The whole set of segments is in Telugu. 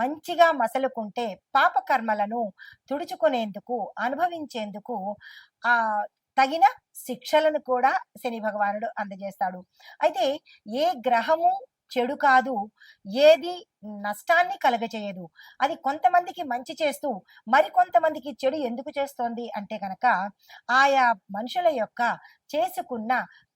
మంచిగా మసలుకుంటే పాప కర్మలను తుడుచుకునేందుకు అనుభవించేందుకు ఆ తగిన శిక్షలను కూడా శని భగవానుడు అందజేస్తాడు. అయితే ఏ గ్రహము చెడు కాదు ఏది నష్టాన్ని కలగచేయదు అది కొంతమందికి మంచి చేస్తూ మరి కొంతమందికి చెడు ఎందుకు చేస్తోంది అంటే కనుక ఆయా మనుషుల యొక్క చేసుకున్న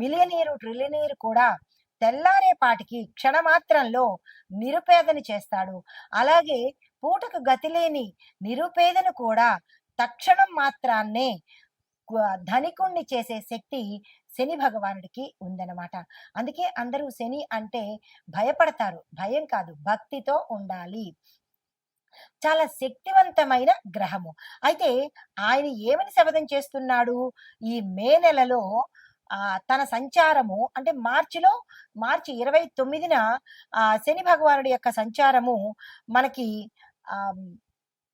మిలియనీరు ట్రిలియనీరు కూడా తెల్లారేపాటికి క్షణమాత్రంలో నిరుపేదని చేస్తాడు. అలాగే పూటకు గతిలేని నిరుపేదను కూడా తక్షణం మాత్రాన్నే ధనికుణ్ణి చేసే శక్తి శని భగవానుడికి ఉందన్నమాట. అందుకే అందరూ శని అంటే భయపడతారు. భయం కాదు భక్తితో ఉండాలి. చాలా శక్తివంతమైన గ్రహము. అయితే ఆయన ఏమని శపథం చేస్తున్నాడు? ఈ మే నెలలో తన సంచారము అంటే మార్చిలో మార్చి ఇరవై తొమ్మిదిన ఆ శని భగవానుడి యొక్క సంచారము మనకి ఆ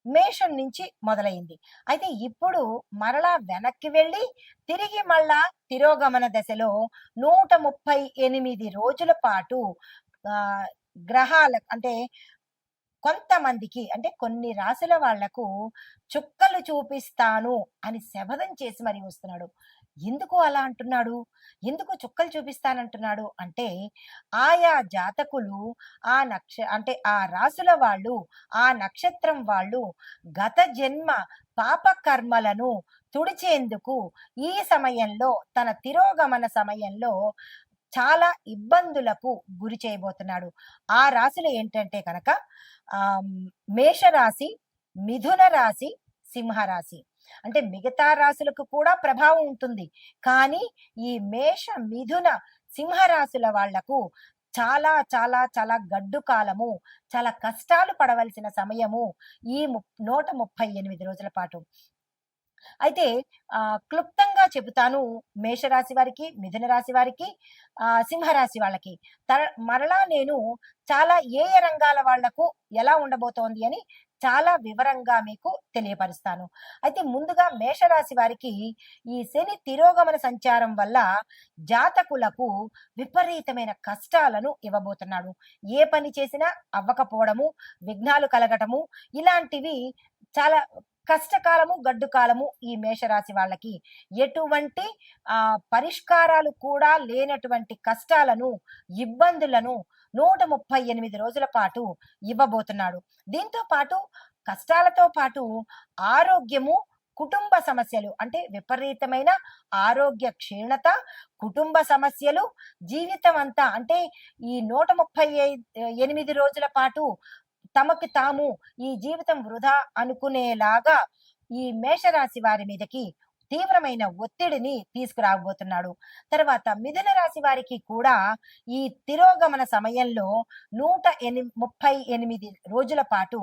మేషం నుంచి మొదలైంది. అయితే ఇప్పుడు మరలా వెనక్కి వెళ్ళి తిరిగి మళ్ళా తిరోగమన దశలో నూట ముప్పై ఎనిమిది రోజుల పాటు గ్రహాల అంటే కొంతమందికి అంటే కొన్ని రాశుల వాళ్ళకు చుక్కలు చూపిస్తాను అని శపథం చేసి మరి వస్తున్నాడు. ఎందుకు అలా అంటున్నాడు? ఎందుకు చుక్కలు చూపిస్తానంటున్నాడు? అంటే ఆయా జాతకులు ఆ నక్ష అంటే ఆ రాసుల వాళ్ళు ఆ నక్షత్రం వాళ్ళు గత జన్మ పాప కర్మలను తుడిచేందుకు ఈ సమయంలో తన తిరోగమన సమయంలో చాలా ఇబ్బందులకు గురి చేయబోతున్నాడు. ఆ రాశులు ఏంటంటే కనుక ఆ మేషరాశి మిథున రాశి సింహరాశి. అంటే మిగతా రాశులకు కూడా ప్రభావం ఉంటుంది. కానీ ఈ మేష మిథున సింహరాశుల వాళ్ళకు చాలా చాలా చాలా గడ్డు కాలము చాలా కష్టాలు పడవలసిన సమయము ఈ నూట ముప్పై ఎనిమిది రోజుల పాటు. అయితే ఆ క్లుప్తంగా చెబుతాను మేషరాశి వారికి మిథున రాశి వారికి ఆ సింహరాశి వాళ్ళకి. తర- మరలా నేను చాలా ఏ ఏ రంగాల వాళ్ళకు ఎలా ఉండబోతోంది అని చాలా వివరంగా మీకు తెలియపరుస్తాను. అయితే ముందుగా మేషరాశి వారికి ఈ శని తిరోగమన సంచారం వల్ల జాతకులకు విపరీతమైన కష్టాలను ఇవ్వబోతున్నాడు. ఏ పని చేసినా అవ్వకపోవడము విఘ్నాలు కలగటము ఇలాంటివి చాలా కష్టకాలము గడ్డు కాలము ఈ మేషరాశి వాళ్ళకి. ఎటువంటి ఆ పరిష్కారాలు కూడా లేనటువంటి కష్టాలను ఇబ్బందులను నూట ముప్పై ఎనిమిది రోజుల పాటు ఇవ్వబోతున్నాడు. దీంతో పాటు కష్టాలతో పాటు ఆరోగ్యము కుటుంబ సమస్యలు అంటే విపరీతమైన ఆరోగ్య క్షీణత కుటుంబ సమస్యలు జీవితం అంతా అంటే ఈ నూట ముప్పై ఎనిమిది రోజుల పాటు తమకు తాము ఈ జీవితం వృధా అనుకునేలాగా ఈ మేషరాశి వారి మీదకి తీవ్రమైన ఒత్తిడిని తీసుకురాబోతున్నాడు. తర్వాత మిథున రాశి వారికి కూడా ఈ తిరోగమన సమయంలో నూట ఎని ముప్పై ఎనిమిది రోజుల పాటు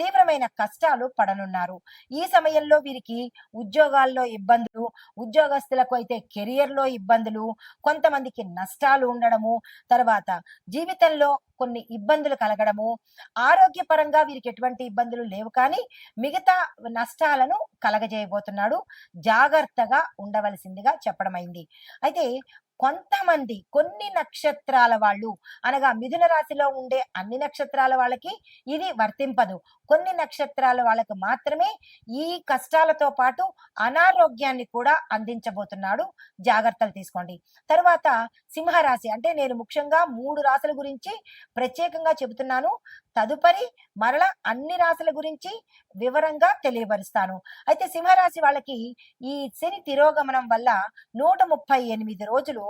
తీవ్రమైన కష్టాలు పడనున్నారు. ఈ సమయంలో వీరికి ఉద్యోగాల్లో ఇబ్బందులు ఉద్యోగస్తులకు అయితే కెరియర్లో ఇబ్బందులు కొంతమందికి నష్టాలు ఉండడము తర్వాత జీవితంలో కొన్ని ఇబ్బందులు కలగడము ఆరోగ్యపరంగా వీరికి ఎటువంటి ఇబ్బందులు లేవు. కానీ మిగతా నష్టాలను కలగజేయబోతున్నాడు. జాగ్రత్తగా ఉండవలసిందిగా చెప్పడమైంది అయితే కొంతమంది కొన్ని నక్షత్రాల వాళ్ళు అనగా మిథున రాశిలో ఉండే అన్ని నక్షత్రాల వాళ్ళకి ఇది వర్తింపదు. కొన్ని నక్షత్రాల వాళ్ళకు మాత్రమే ఈ కష్టాలతో పాటు అనారోగ్యాన్ని కూడా అందించబోతున్నాడు. జాగ్రత్తలు తీసుకోండి. తర్వాత సింహరాశి అంటే నేను ముఖ్యంగా మూడు రాశుల గురించి ప్రత్యేకంగా చెబుతున్నాను. తదుపరి మరల అన్ని రాశుల గురించి వివరంగా తెలియపరుస్తాను. అయితే సింహరాశి వాళ్ళకి ఈ శని తిరోగమనం వల్ల నూట ముప్పై ఎనిమిది రోజులు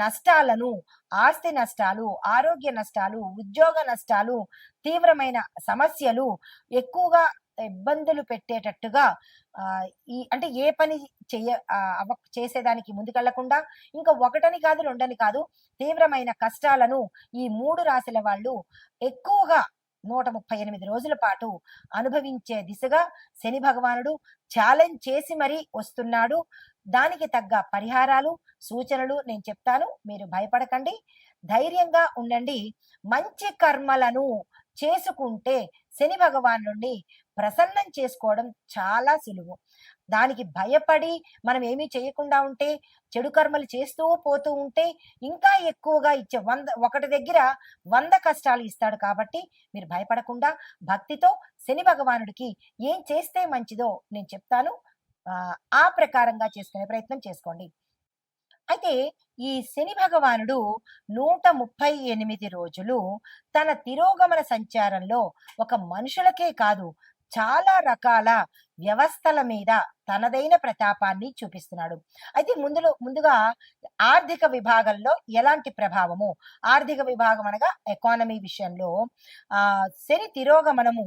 నష్టాలను ఆస్తి నష్టాలు ఆరోగ్య నష్టాలు ఉద్యోగ నష్టాలు తీవ్రమైన సమస్యలు ఎక్కువగా ఇబ్బందులు పెట్టేటట్టుగా ఈ అంటే ఏ పని చేయ అవ చేసేదానికి ముందుకెళ్ళకుండా ఇంకా ఒకటని కాదు రెండని కాదు తీవ్రమైన కష్టాలను ఈ మూడు రాశుల వాళ్ళు ఎక్కువగా నూట ముప్పై ఎనిమిది రోజుల పాటు అనుభవించే దిశగా శని భగవానుడు ఛాలెంజ్ చేసి మరీ వస్తున్నాడు. దానికి తగ్గ పరిహారాలు సూచనలు నేను చెప్తాను. మీరు భయపడకండి. ధైర్యంగా ఉండండి. మంచి కర్మలను చేసుకుంటే శని భగవాన్ నుండి ప్రసన్నం చేసుకోవడం చాలా సులువు. దానికి భయపడి మనం ఏమీ చేయకుండా ఉంటే చెడు కర్మలు చేస్తూ పోతూ ఉంటే ఇంకా ఎక్కువగా ఇచ్చే వంద ఒకటి దగ్గర వంద కష్టాలు ఇస్తాడు కాబట్టి మీరు భయపడకుండా భక్తితో శని భగవానుడికి ఏం చేస్తే మంచిదో నేను చెప్తాను. ఆ, ప్రకారంగా చేసుకునే ప్రయత్నం చేసుకోండి. అయితే ఈ శని భగవానుడు నూట ముప్పై ఎనిమిది రోజులు తన తిరోగమన సంచారంలో ఒక మనుషులకే కాదు చాలా రకాల వ్యవస్థల మీద తనదైన ప్రతాపాన్ని చూపిస్తున్నాడు. అయితే ముందులో ముందుగా ఆర్థిక విభాగంలో ఎలాంటి ప్రభావము? ఆర్థిక విభాగం అనగా ఎకానమీ విషయంలో ఆ శని తిరోగమనము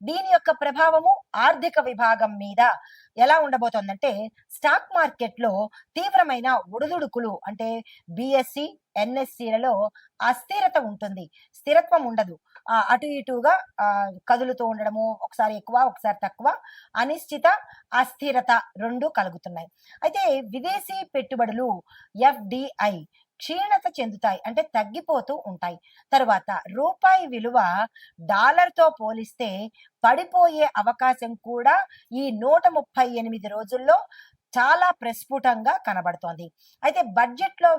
దీని యొక్క ప్రభావము ఆర్థిక విభాగం మీద ఎలా ఉండబోతోందంటే స్టాక్ మార్కెట్లో తీవ్రమైన ఒడిదుడుకులు అంటే బిఎస్సి ఎన్ఎస్సిలలో అస్థిరత ఉంటుంది. స్థిరత్వం ఉండదు. అటు ఇటుగా కదులుతూ ఉండడము ఒకసారి ఎక్కువ ఒకసారి తక్కువ అనిశ్చిత అస్థిరత రెండు కలుగుతున్నాయి. అయితే విదేశీ పెట్టుబడులు ఎఫ్డిఐ క్షీణత చెందుతాయి అంటే తగ్గిపోతూ ఉంటాయి. తర్వాత రూపాయి విలువ డాలర్తో పోలిస్తే పడిపోయే అవకాశం కూడా ఈ నూట ముప్పై ఎనిమిది రోజుల్లో చాలా ప్రస్ఫుటంగా కనబడుతోంది. అయితే బడ్జెట్లో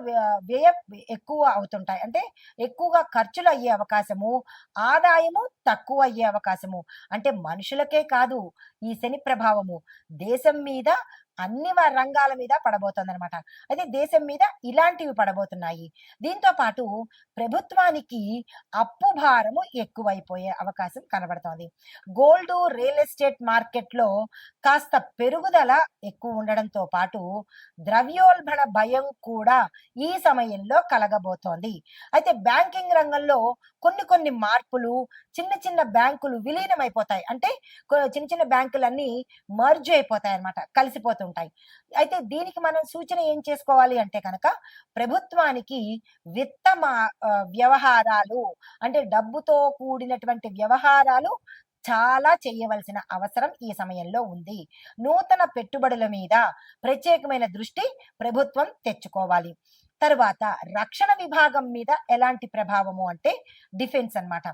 వ్యయ ఎక్కువ అవుతుంటాయి. అంటే ఎక్కువగా ఖర్చులు అయ్యే అవకాశము ఆదాయము తక్కువ అయ్యే అవకాశము. అంటే మనుషులకే కాదు ఈ శని ప్రభావము. దేశం మీద అన్ని రంగాల మీద పడబోతుంది అనమాట అయితే దేశం మీద ఇలాంటివి పడబోతున్నాయి. దీంతో పాటు ప్రభుత్వానికి అప్పు భారము ఎక్కువైపోయే అవకాశం కనబడుతోంది. గోల్డ్ రియల్ ఎస్టేట్ మార్కెట్లో కాస్త పెరుగుదల ఎక్కువ ఉండడంతో పాటు ద్రవ్యోల్బణ భయం కూడా ఈ సమయంలో కలగబోతోంది. అయితే బ్యాంకింగ్ రంగంలో కొన్ని కొన్ని మార్పులు చిన్న చిన్న బ్యాంకులు విలీనమైపోతాయి. అంటే చిన్న చిన్న బ్యాంకులన్నీ మర్జ్ అయిపోతాయి అన్నమాట కలిసిపోతుంటాయి. అయితే దీనికి మనం సూచన ఏం చేసుకోవాలి అంటే కనుక ప్రభుత్వానికి విత్త వ్యవహారాలు అంటే డబ్బుతో కూడినటువంటి వ్యవహారాలు చాలా చేయవలసిన అవసరం ఈ సమయంలో ఉంది. నూతన పెట్టుబడుల మీద ప్రత్యేకమైన దృష్టి ప్రభుత్వం తెచ్చుకోవాలి. తరువాత రక్షణ విభాగం మీద ఎలాంటి ప్రభావము అంటే డిఫెన్స్ అన్నమాట.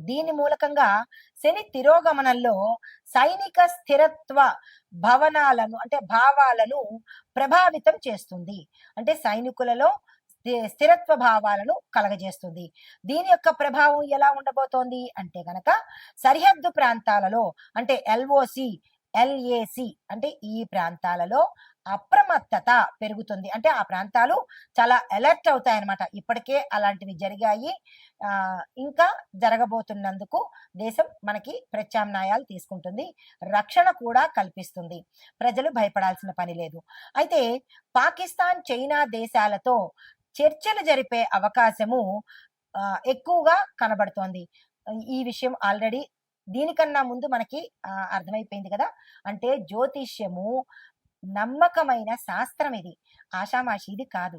దీని మూలకంగా శని తిరోగమనంలో సైనిక స్థిరత్వ భవనాలను అంటే భావాలను ప్రభావితం చేస్తుంది. అంటే సైనికులలో స్థి- స్థిరత్వ భావాలను కలగజేస్తుంది. దీని యొక్క ప్రభావం ఎలా ఉండబోతోంది? అంటే గనక సరిహద్దు ప్రాంతాలలో అంటే ఎల్ఓసి ఎల్ఏసి అంటే ఈ ప్రాంతాలలో అప్రమత్తత పెరుగుతుంది. అంటే ఆ ప్రాంతాలు చాలా అలర్ట్ అవుతాయి అన్నమాట ఇప్పటికే అలాంటివి జరిగాయి. ఇంకా జరగబోతున్నందుకు దేశం మనకి ప్రత్యామ్నాయాలు తీసుకుంటుంది. రక్షణ కూడా కల్పిస్తుంది. ప్రజలు భయపడాల్సిన పని లేదు. అయితే పాకిస్తాన్ చైనా దేశాలతో చర్చలు జరిపే అవకాశము ఎక్కువగా కనబడుతోంది. ఈ విషయం ఆల్రెడీ దీనికన్నా ముందు మనకి అర్థమైపోయింది కదా? అంటే జ్యోతిష్యము నమ్మకమైన శాస్త్రం ఇది. ఆషామాషి ఇది కాదు.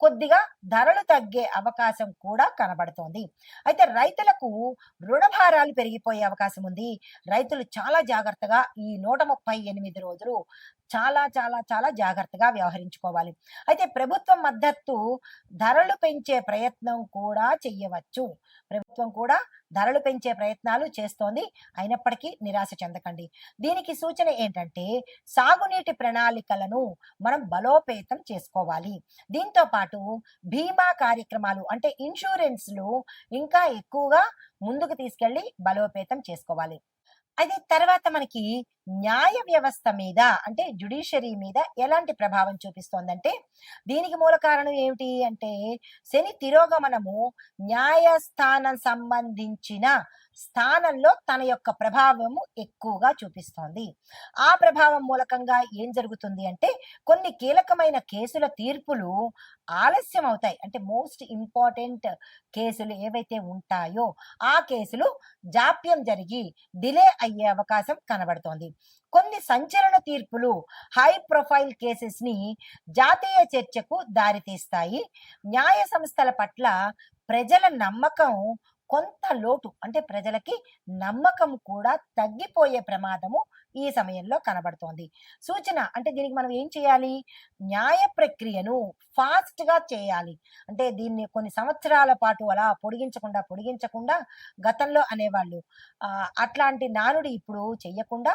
కొద్దిగా ధరలు తగ్గే అవకాశం కూడా కనబడుతోంది. అయితే రైతులకు రుణభారాలు పెరిగిపోయే అవకాశం ఉంది. రైతులు చాలా జాగ్రత్తగా ఈ నూట ముప్పై ఎనిమిది రోజులు చాలా చాలా చాలా జాగ్రత్తగా వ్యవహరించుకోవాలి. అయితే ప్రభుత్వం మద్దతు ధరలు పెంచే ప్రయత్నం కూడా చెయ్యవచ్చు. ప్రభుత్వం కూడా ధరలు పెంచే ప్రయత్నాలు చేస్తోంది. అయినప్పటికీ నిరాశ చెందకండి. దీనికి సూచన ఏంటంటే సాగునీటి ప్రణాళికలను మనం బలోపేతం చేసుకోవాలి. దీంతో పాటు బీమా కార్యక్రమాలు అంటే ఇన్సూరెన్స్లు ఇంకా ఎక్కువగా ముందుకు తీసుకెళ్ళి బలోపేతం చేసుకోవాలి. అయితే తర్వాత మనకి న్యాయ వ్యవస్థ మీద అంటే జుడిషియరీ మీద ఎలాంటి ప్రభావం చూపిస్తోందంటే దీనికి మూల కారణం ఏమిటి అంటే శని తిరోగమనము న్యాయస్థానం సంబంధించిన స్థానంలో తన యొక్క ప్రభావము ఎక్కువగా చూపిస్తోంది. ఆ ప్రభావం మూలకంగా ఏం జరుగుతుంది అంటే కొన్ని కీలకమైన కేసుల తీర్పులు ఆలస్యం అవుతాయి. అంటే మోస్ట్ ఇంపార్టెంట్ కేసులు ఏవైతే ఉంటాయో ఆ కేసులు జాప్యం జరిగి డిలే అయ్యే అవకాశం కనబడుతోంది. కొన్ని సంచలన తీర్పులు హై ప్రొఫైల్ కేసెస్ని జాతీయ చర్చకు దారితీస్తాయి. న్యాయ సంస్థల పట్ల ప్రజల నమ్మకం కొంత లోటు అంటే ప్రజలకి నమ్మకం కూడా తగ్గిపోయే ప్రమాదము ఈ సమయంలో కనబడుతోంది. సూచన అంటే దీనికి మనం ఏం చేయాలి? న్యాయ ప్రక్రియను ఫాస్ట్గా చేయాలి. అంటే దీన్ని కొన్ని సంవత్సరాల పాటు అలా పొడిగించకుండా పొడిగించకుండా గతంలో అనేవాళ్ళు అట్లాంటి నానుడి ఇప్పుడు చెయ్యకుండా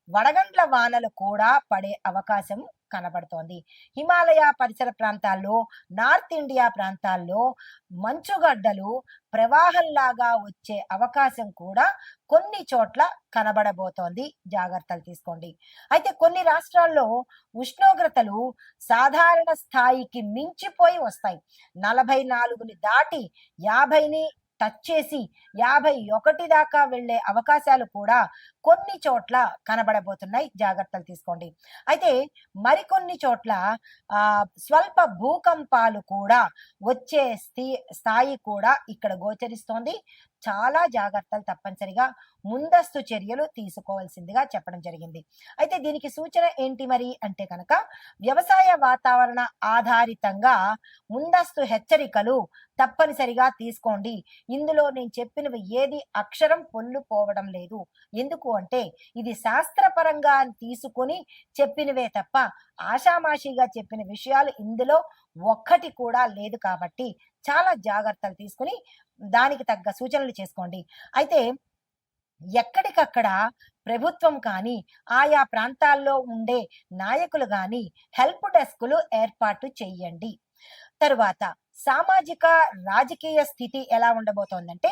వడగండ్ల వానలు కూడా పడే అవకాశం కనబడుతోంది. హిమాలయ పరిసర ప్రాంతాల్లో నార్త్ ఇండియా ప్రాంతాల్లో మంచుగడ్డలు ప్రవాహంలాగా వచ్చే అవకాశం కూడా కొన్ని చోట్ల కనబడబోతోంది. జాగ్రత్తలు తీసుకోండి. అయితే కొన్ని రాష్ట్రాల్లో ఉష్ణోగ్రతలు సాధారణ స్థాయికి మించిపోయి వస్తాయి. నలభై నాలుగుని దాటి యాభైని టచ్ చేసి యాభై ఒకటి దాకా వెళ్ళే అవకాశాలు కూడా కొన్ని చోట్ల కనబడబోతున్నాయి. జాగ్రత్తలు తీసుకోండి. అయితే మరికొన్ని చోట్ల ఆ స్వల్ప భూకంపాలు కూడా వచ్చే స్థి స్థాయి కూడా ఇక్కడ గోచరిస్తోంది. చాలా జాగ్రత్తలు తప్పనిసరిగా ముందస్తు చర్యలు తీసుకోవాల్సిందిగా చెప్పడం జరిగింది. అయితే దీనికి సూచన ఏంటి మరి అంటే కనుక వ్యవసాయ వాతావరణ ఆధారితంగా ముందస్తు హెచ్చరికలు తప్పనిసరిగా తీసుకోండి. ఇందులో నేను చెప్పినవి ఏది అక్షరం పొల్లు పోవడం లేదు. ఎందుకు అంటే ఇది శాస్త్రపరంగా తీసుకొని చెప్పినవే తప్ప ఆషామాషిగా చెప్పిన విషయాలు ఇందులో ఒక్కటి కూడా లేదు కాబట్టి చాలా జాగ్రత్తలు తీసుకుని దానికి తగ్గ సూచనలు చేసుకోండి. అయితే ఎక్కడికక్కడ ప్రభుత్వం కానీ ఆయా ప్రాంతాల్లో ఉండే నాయకులు కానీ హెల్ప్ డెస్కులు ఏర్పాటు చేయండి. తరువాత సామాజిక రాజకీయ స్థితి ఎలా ఉండబోతోందంటే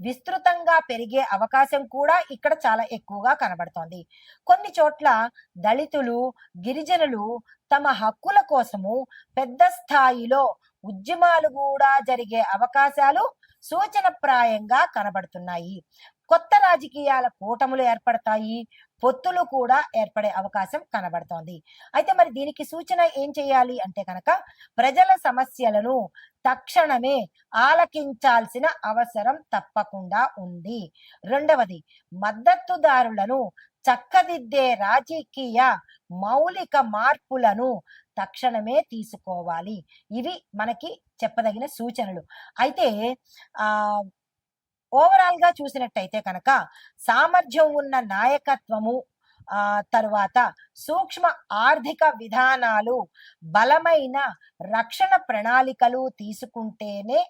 విస్తృతంగా పెరిగే అవకాశం కూడా ఇక్కడ చాలా ఎక్కువగా కనబడుతోంది. కొన్ని చోట్ల దళితులు గిరిజనులు తమ హక్కుల కోసము పెద్ద స్థాయిలో ఉద్యమాలు కూడా జరిగే అవకాశాలు సూచనప్రాయంగా కనబడుతున్నాయి. కొత్త రాజకీయాల కూటములు ఏర్పడతాయి. పొత్తులు కూడా ఏర్పడే అవకాశం కనబడుతోంది. అయితే మరి దీనికి సూచన ఏం చేయాలి అంటే కనుక ప్రజల సమస్యలను తక్షణమే ఆలకించాల్సిన అవసరం తప్పకుండా ఉంది. రెండవది మద్దతుదారులను చక్కదిద్దే రాజకీయ మౌలిక మార్పులను తక్షణమే తీసుకోవాలి. ఇవి మనకి చెప్పదగిన సూచనలు. అయితే ఆ ఓవరాల్గా చూసినట్టయితే కనుక సామర్థ్యం ఉన్న నాయకత్వము ఆ తరువాత సూక్ష్మ ఆర్థిక విధానాలు బలమైన రక్షణ ప్రణాళికలు తీసుకుంటేనే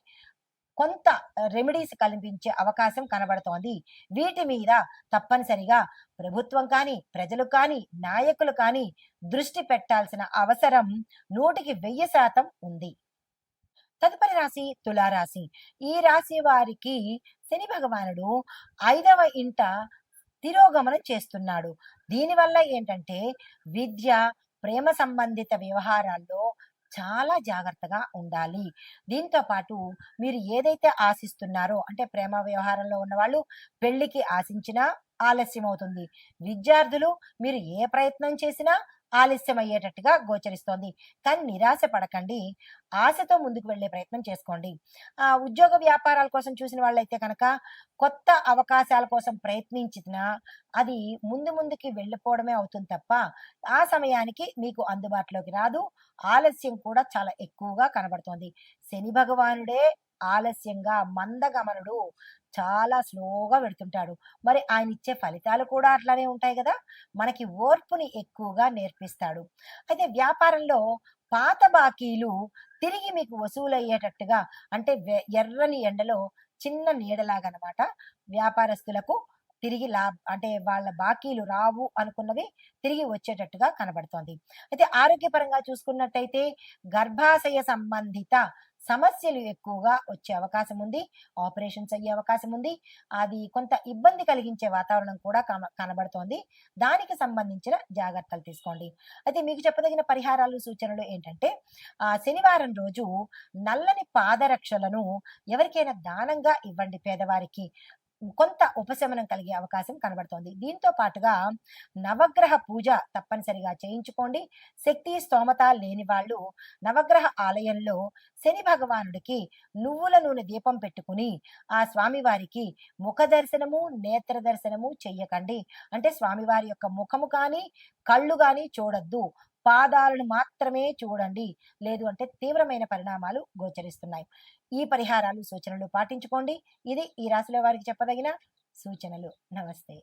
కొంత రెమెడీస్ కల్పించే అవకాశం కనబడుతోంది. వీటి మీద తప్పనిసరిగా ప్రభుత్వం కానీ ప్రజలు కానీ నాయకులు కానీ దృష్టి పెట్టాల్సిన అవసరం నూటికి వెయ్యి శాతం ఉంది. తదుపరి రాశి తులారాశి. ఈ రాశి వారికి శని భగవానుడు ఐదవ ఇంట తిరోగమనం చేస్తున్నాడు. దీనివల్ల ఏంటంటే విద్య ప్రేమ సంబంధిత వ్యవహారాల్లో చాలా జాగ్రత్తగా ఉండాలి. దీంతో పాటు మీరు ఏదైతే ఆశిస్తున్నారో అంటే ప్రేమ వ్యవహారంలో ఉన్న వాళ్ళు పెళ్ళికి ఆశించినా ఆలస్యం అవుతుంది విద్యార్థులు మీరు ఏ ప్రయత్నం చేసినా ఆలస్యం అయ్యేటట్టుగా గోచరిస్తోంది. కానీ నిరాశ పడకండి. ఆశతో ముందుకు వెళ్ళే ప్రయత్నం చేసుకోండి. ఆ ఉద్యోగ వ్యాపారాల కోసం చూసిన వాళ్ళైతే కనుక కొత్త అవకాశాల కోసం ప్రయత్నించినా అది ముందు ముందుకి వెళ్ళిపోవడమే అవుతుంది తప్ప ఆ సమయానికి మీకు అందుబాటులోకి రాదు. ఆలస్యం కూడా చాలా ఎక్కువగా కనబడుతోంది. శని భగవానుడే ఆలస్యంగా మందగమనుడు చాలా స్లోగా పెడుతుంటాడు మరి ఆయన ఇచ్చే ఫలితాలు కూడా అట్లానే ఉంటాయి కదా? మనకి ఓర్పుని ఎక్కువగా నేర్పిస్తాడు. అయితే వ్యాపారంలో పాత బాకీలు తిరిగి మీకు వసూలయ్యేటట్టుగా అంటే వె- ఎర్రని ఎండలో చిన్న నీడలాగనమాట. వ్యాపారస్తులకు తిరిగి లా అంటే వాళ్ళ బాకీలు రావు అనుకున్నవి తిరిగి వచ్చేటట్టుగా కనబడుతోంది. అయితే ఆరోగ్యపరంగా చూసుకున్నట్టయితే గర్భాశయ సంబంధిత సమస్యలు ఎక్కువగా వచ్చే అవకాశం ఉంది ఆపరేషన్స్ అయ్యే అవకాశం ఉంది. అది కొంత ఇబ్బంది కలిగించే వాతావరణం కూడా కన- కనబడుతోంది. దానికి సంబంధించిన జాగ్రత్తలు తీసుకోండి. అయితే మీకు చెప్పదగిన పరిహారాలు సూచనలు ఏంటంటే ఆ శనివారం రోజు నల్లని పాదరక్షలను ఎవరికైనా దానంగా ఇవ్వండి పేదవారికి. కొంత ఉపశమనం కలిగే అవకాశం కనబడుతోంది. దీంతో పాటుగా నవగ్రహ పూజ తప్పనిసరిగా చేయించుకోండి. శక్తి స్తోమత లేని వాళ్ళు నవగ్రహ ఆలయంలో శని భగవానుడికి నువ్వుల నూనె దీపం పెట్టుకుని ఆ స్వామివారికి ముఖ దర్శనము నేత్ర దర్శనము చెయ్యకండి. అంటే స్వామివారి యొక్క ముఖము కానీ కళ్ళు కానీ చూడొద్దు. పాదాలను మాత్రమే చూడండి. లేదు అంటే తీవ్రమైన పరిణామాలు గోచరిస్తున్నాయి. ఈ పరిహారాలు సూచనలు పాటించుకోండి. ఇది ఈ రాశిలో వారికి చెప్పదగిన సూచనలు. నమస్తే.